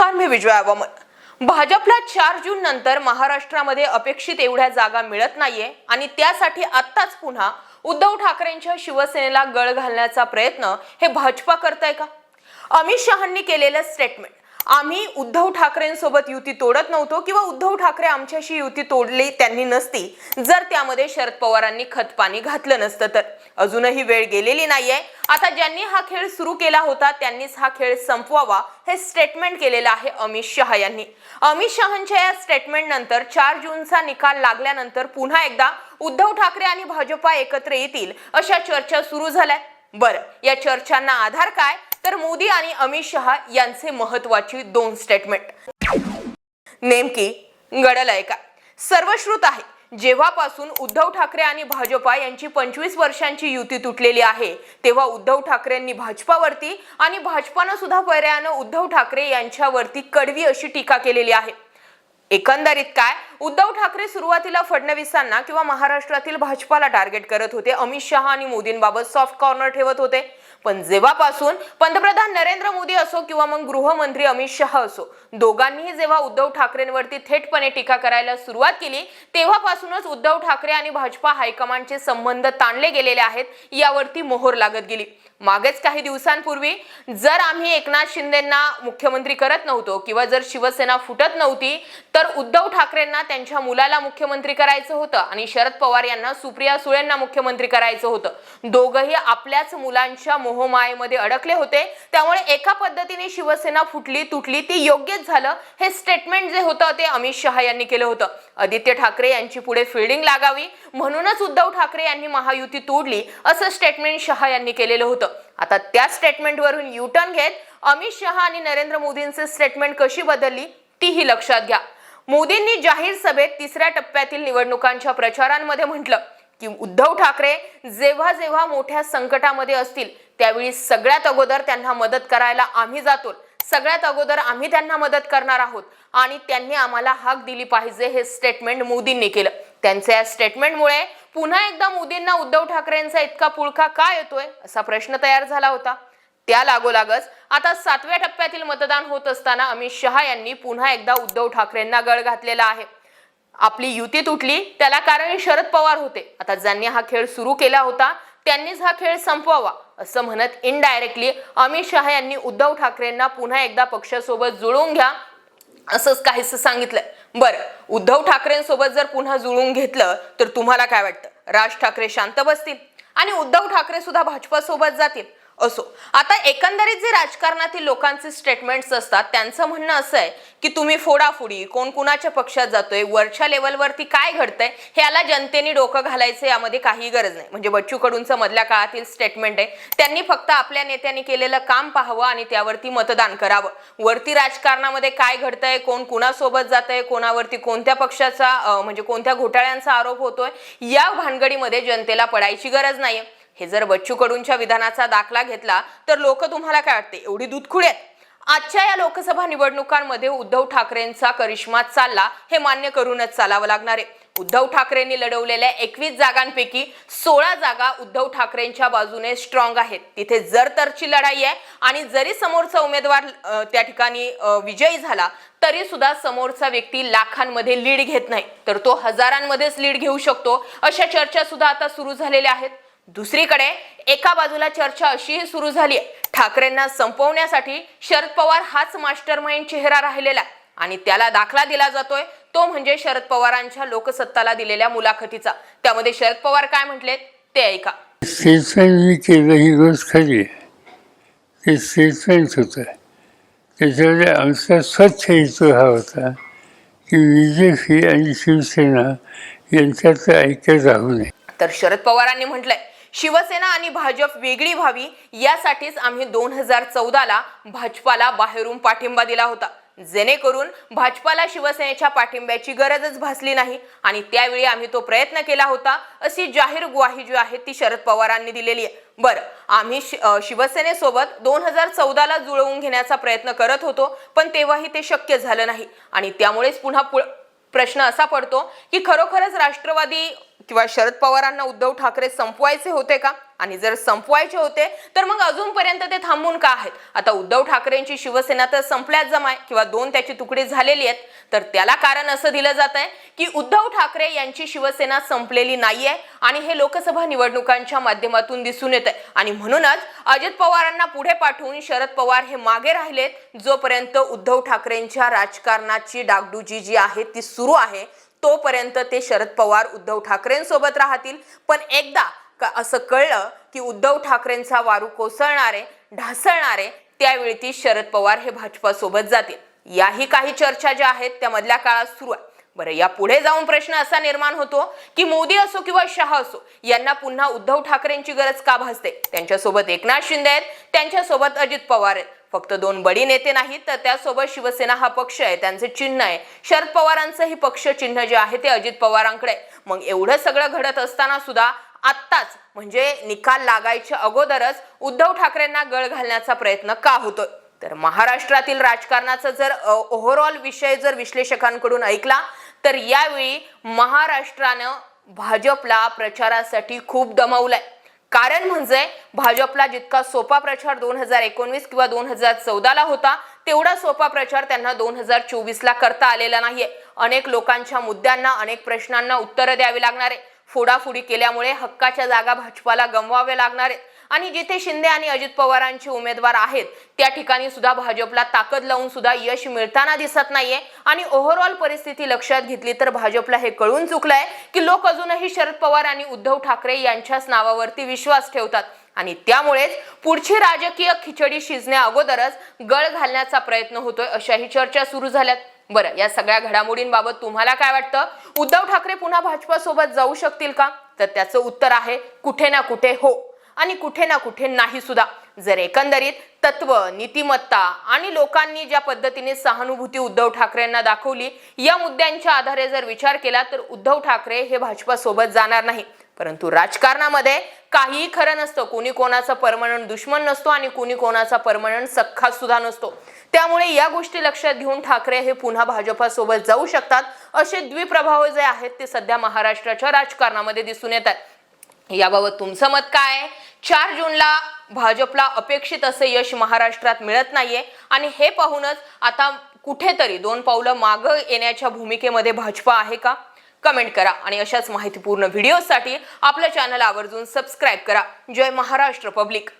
नमस्कार मी विजया वामन भाजपला चार जून नंतर महाराष्ट्रामध्ये अपेक्षित एवढ्या जागा मिळत नाहीये आणि त्यासाठी आत्ताच पुन्हा उद्धव ठाकरेंच्या शिवसेनेला गळ घालण्याचा प्रयत्न हे भाजपा करताय का? अमित शहांनी केलेलं स्टेटमेंट आम्ही उद्धव ठाकरेंसोबत युती तोडत नव्हतो किंवा उद्धव ठाकरे आमच्याशी युती तोडली त्यांनी नसती जर त्यामध्ये शरद पवारांनी खतपाणी घातलं नसतं तर. अजूनही वेळ गेलेली नाहीये. आता ज्यांनी हा खेळ सुरू केला होता त्यांनीच हा खेळ संपवावा हे स्टेटमेंट केलेलं आहे अमित शहा यांनी. अमित शहांच्या या स्टेटमेंट नंतर चार जूनचा निकाल लागल्यानंतर पुन्हा एकदा उद्धव ठाकरे आणि भाजपा एकत्र येतील अशा चर्चा सुरू झाल्या. बरं या चर्चांना आधार काय? तर मोदी आणि अमित शहा यांचे महत्वाची दोन स्टेटमेंट नेमकी गडलय का? सर्वश्रुत आहे. जेव्हापासून उद्धव ठाकरे आणि भाजपा यांची पंचवीस वर्षांची युती तुटलेली आहे तेव्हा उद्धव ठाकरेंनी भाजपावरती आणि भाजपानं सुद्धा पर्यायानं उद्धव ठाकरे यांच्यावरती कडवी अशी टीका केलेली आहे. एकंदरीत काय उद्धव ठाकरे सुरुवातीला फडणवीसांना किंवा महाराष्ट्रातील भाजपाला टार्गेट करत होते. अमित शहा आणि मोदींबाबत सॉफ्ट कॉर्नर ठेवत होते. पण जेव्हापासून पंतप्रधान नरेंद्र मोदी असो किंवा मग गृहमंत्री अमित शहा असो दोघांनीही जेव्हा उद्धव ठाकरेंवरती थेटपणे टीका करायला सुरुवात केली तेव्हापासूनच उद्धव ठाकरे आणि भाजपा हायकमांडचे संबंध ताणले गेलेले आहेत यावरती मोहर लागत गेली. मागेच काही दिवसांपूर्वी जर आम्ही एकनाथ शिंदेना मुख्यमंत्री करत नव्हतो किंवा जर शिवसेना फुटत नव्हती तर उद्धव ठाकरेंना त्यांच्या मुलाला मुख्यमंत्री करायचं होतं आणि शरद पवार यांना सुप्रिया सुळेंना मुख्यमंत्री करायचं होतं. दोघंही आपल्याच मुलांच्या मोहमायेमध्ये अडकले होते. त्यामुळे एका पद्धतीने शिवसेना फुटली तुटली ती योग्यच झालं हे स्टेटमेंट जे होतं ते अमित शहा यांनी केलं होतं. आदित्य ठाकरे यांची पुढे फिल्डिंग लागावी. म्हणूनच उद्धव ठाकरे यांनी महायुती तोडली असं स्टेटमेंट शहा यांनी केलेलं होतं. आता त्या स्टेटमेंटवरून युटर्न घेत अमित शहा आणि नरेंद्र मोदींचे स्टेटमेंट कशी बदलली तीही लक्षात घ्या. मोदींनी जाहीर सभेत तिसऱ्या टप्प्यातील निवडणुकांच्या प्रचारांमध्ये म्हटलं की उद्धव ठाकरे जेव्हा जेव्हा मोठ्या संकटामध्ये असतील त्यावेळी सगळ्यात अगोदर त्यांना मदत करायला आम्ही जातो सगळ्यात अगोदर आम्ही त्यांना मदत करणार आहोत. आणि त्यांनी आम्हाला हाक दिली पाहिजे हे स्टेटमेंट मोदींनी केलं. त्यांच्या या स्टेटमेंटमुळे पुन्हा एकदा मोदींना उद्धव ठाकरेंचा इतका पुळका का येतोय? असा प्रश्न तयार झाला होता. त्या लागोलागच आता सातव्या टप्प्यातील मतदान होत असताना अमित शहा यांनी पुन्हा एकदा उद्धव ठाकरेंना गळ घातलेला आहे. आपली युती तुटली त्याला कारण शरद पवार होते. आता ज्यांनी हा खेळ सुरू केला होता त्यांनीच हा खेळ संपवावा असं म्हणत इनडायरेक्टली अमित शहा यांनी उद्धव ठाकरेंना पुन्हा एकदा पक्षासोबत जुळवून घ्या असंच काहीच सांगितलंय. बरं उद्धव ठाकरेंसोबत जर पुन्हा जुळून घेतलं तर तुम्हाला काय वाटतं? राज ठाकरे शांत बसतील? आणि उद्धव ठाकरे सुद्धा भाजपा सोबत जातील? असो. आता एकंदरीत जे राजकारणातील लोकांचे स्टेटमेंट्स असतात त्यांचं म्हणणं असं आहे की तुम्ही फोडाफोडी कोण कुणाच्या पक्षात जातोय वरच्या लेवलवरती काय घडतंय हे याला जनतेने डोकं घालायचं यामध्ये काही गरज नाही. म्हणजे बच्चू कडूंचं मधल्या काळातील स्टेटमेंट आहे त्यांनी फक्त आपल्या नेत्यांनी केलेलं काम पाहावं आणि त्यावरती मतदान करावं. वरती राजकारणामध्ये काय घडतंय कोण कुणासोबत जातंय कोणावरती कोणत्या पक्षाचा म्हणजे कोणत्या घोटाळ्यांचा आरोप होतोय या भानगडीमध्ये जनतेला पडायची गरज नाहीये. हे जर बच्चू कडूंच्या विधानाचा दाखला घेतला तर लोक तुम्हाला काय वाटते? एवढी दूधखुडी आजच्या या लोकसभा निवडणुकांमध्ये उद्धव ठाकरेंचा करिश्मा चालला हे मान्य करूनच चालावं लागणार आहे. उद्धव ठाकरेंनी लढवलेल्या एकवीस जागांपैकी सोळा जागा उद्धव ठाकरेंच्या बाजूने स्ट्रॉंग आहेत. तिथे जर तरची लढाई आहे आणि जरी समोरचा उमेदवार त्या ठिकाणी विजयी झाला तरी सुद्धा समोरचा व्यक्ती लाखांमध्ये लीड घेत नाही. तर तो हजारांमध्येच लीड घेऊ शकतो. अशा चर्चा सुद्धा आता सुरू झालेल्या आहेत. दुसरीकडे एका बाजूला चर्चा अशीही सुरू झाली. ठाकरेंना संपवण्यासाठी शरद पवार हाच मास्टर माइंड चेहरा राहिलेला आणि त्याला दाखला दिला जातोय. तो म्हणजे शरद पवारांच्या लोकसत्ताला दिलेल्या मुलाखतीचा. त्यामध्ये शरद पवार काय म्हटलेत ते ऐका. स्टेटमेंट मी केलं ही गोष्ट खरी ते स्टेटमेंट होतं. त्याच्यामध्ये आमचा स्वच्छ हेतू हा होता की बी जे पी आणि शिवसेना यांच्यात ऐक्य राहू नये. तर शरद पवारांनी म्हटलंय शिवसेना आणि भाजप वेगळी व्हावी यासाठीच आम्ही दोन हजार चौदाला भाजपाला बाहेरून पाठिंबा दिला होता. जेणेकरून भाजपाला शिवसेनेच्या पाठिंब्याची गरजच भासली नाही आणि त्यावेळी आम्ही तो प्रयत्न केला होता अशी जाहीर ग्वाही जी आहे ती शरद पवारांनी दिलेली आहे. बरं आम्ही शिवसेनेसोबत दोन हजार चौदाला जुळवून घेण्याचा प्रयत्न करत होतो पण तेव्हाही ते शक्य झालं नाही. आणि त्यामुळेच पुन्हा पुढ- प्रश्न असा पडतो की खरोखरच राष्ट्रवादी किंवा शरद पवारांना उद्धव ठाकरे संपवायचे होते का? आणि जर संपवायचे होते तर मग अजूनपर्यंत ते थांबून का आहेत? आता उद्धव ठाकरेंची शिवसेना तर संपल्याच जमाय किंवा दोन त्याची तुकडी झालेली आहेत तर त्याला कारण असं दिलं जात आहे की उद्धव ठाकरे यांची शिवसेना संपलेली नाहीये आणि हे लोकसभा निवडणुकांच्या माध्यमातून दिसून येत आहे आणि म्हणूनच अजित पवारांना पुढे पाठवून शरद पवार हे मागे राहिलेत जोपर्यंत उद्धव ठाकरेंच्या राजकारणाची डागडुजी जी आहे ती सुरू आहे तोपर्यंत ते शरद पवार उद्धव ठाकरेंसोबत राहतील. पण एकदा का असं कळलं की उद्धव ठाकरेंचा वारू कोसळणारे ढासळणारे त्यावेळी ती शरद पवार हे भाजपासोबत जातील. याही काही चर्चा ज्या आहेत त्या मधल्या काळात सुरू आहे. बरं या पुढे जाऊन प्रश्न असा निर्माण होतो की मोदी असो किंवा शहा असो यांना पुन्हा उद्धव ठाकरेंची गरज का भासते? त्यांच्यासोबत एकनाथ शिंदे आहेत त्यांच्यासोबत अजित पवार आहेत. फक्त दोन बडी नेते नाहीत तर त्यासोबत शिवसेना हा पक्ष आहे त्यांचे चिन्ह आहे. शरद पवारांचं ही पक्ष चिन्ह जे आहे ते अजित पवारांकडे मग एवढं सगळं घडत असताना सुद्धा आत्ताच म्हणजे निकाल लागायच्या अगोदरच उद्धव ठाकरेंना गळ घालण्याचा प्रयत्न का होतोय? तर महाराष्ट्रातील राजकारणाचा जर ओव्हरऑल विषय जर विश्लेषकांकडून ऐकला तर यावेळी महाराष्ट्रानं भाजपला प्रचारासाठी खूप दमवलंय. कारण म्हणजे भाजपला जितका सोपा प्रचार दोन हजार एकोणवीस किंवा दोन हजार चौदाला होता तेवढा सोपा प्रचार त्यांना दोन हजार चोवीसला करता आलेला नाहीये. अनेक लोकांच्या मुद्द्यांना अनेक प्रश्नांना उत्तरं द्यावी लागणार आहे. फोडाफोडी केल्यामुळे हक्काच्या जागा भाजपाला गमवाव्या लागणार आहेत. आणि जिथे शिंदे आणि अजित पवारांचे उमेदवार आहेत त्या ठिकाणी सुद्धा भाजपला ताकद लावून सुद्धा यश मिळताना दिसत नाहीये. आणि ओव्हरऑल परिस्थिती लक्षात घेतली तर भाजपला हे कळून चुकलंय की लोक अजूनही शरद पवार आणि उद्धव ठाकरे यांच्याच नावावरती विश्वास ठेवतात. आणि त्यामुळेच पुढची राजकीय खिचडी शिजण्या अगोदरच गळ घालण्याचा प्रयत्न होतोय अशाही चर्चा सुरू झाल्यात. बरं या सगळ्या घडामोडींबाबत तुम्हाला काय वाटतं? उद्धव ठाकरे पुन्हा भाजपा सोबत जाऊ शकतील का? तर त्याचं उत्तर आहे कुठे ना कुठे हो. आणि कुठे ना कुठे नाही सुद्धा. जर एकंदरीत तत्व नीतिमत्ता आणि लोकांनी ज्या पद्धतीने सहानुभूती उद्धव ठाकरेंना दाखवली या मुद्द्यांच्या आधारे जर विचार केला तर उद्धव ठाकरे हे भाजपा सोबत जाणार नाही. परंतु राजकारणामध्ये काहीही खरं नसतं. कोणी कोणाचा परमनंट दुश्मन नसतो आणि कोणी कोणाचा परमनंट सख्खा सुद्धा नसतो. त्यामुळे या गोष्टी लक्षात घेऊन ठाकरे हे पुन्हा भाजपासोबत जाऊ शकतात. असे द्विप्रभाव जे आहेत ते सध्या महाराष्ट्राच्या राजकारणामध्ये दिसून येतात याबाबत तुमचं मत काय आहे? चार जूनला भाजपला अपेक्षित असे यश महाराष्ट्रात मिळत नाहीये. आणि हे पाहूनच आता कुठेतरी दोन पावलं मागं येण्याच्या भूमिकेमध्ये भाजपा आहे का? कमेंट करा आणि अशाच माहितीपूर्ण व्हिडिओसाठी आपल्या चॅनल आवर्जून सबस्क्राईब करा. जय महाराष्ट्र पब्लिक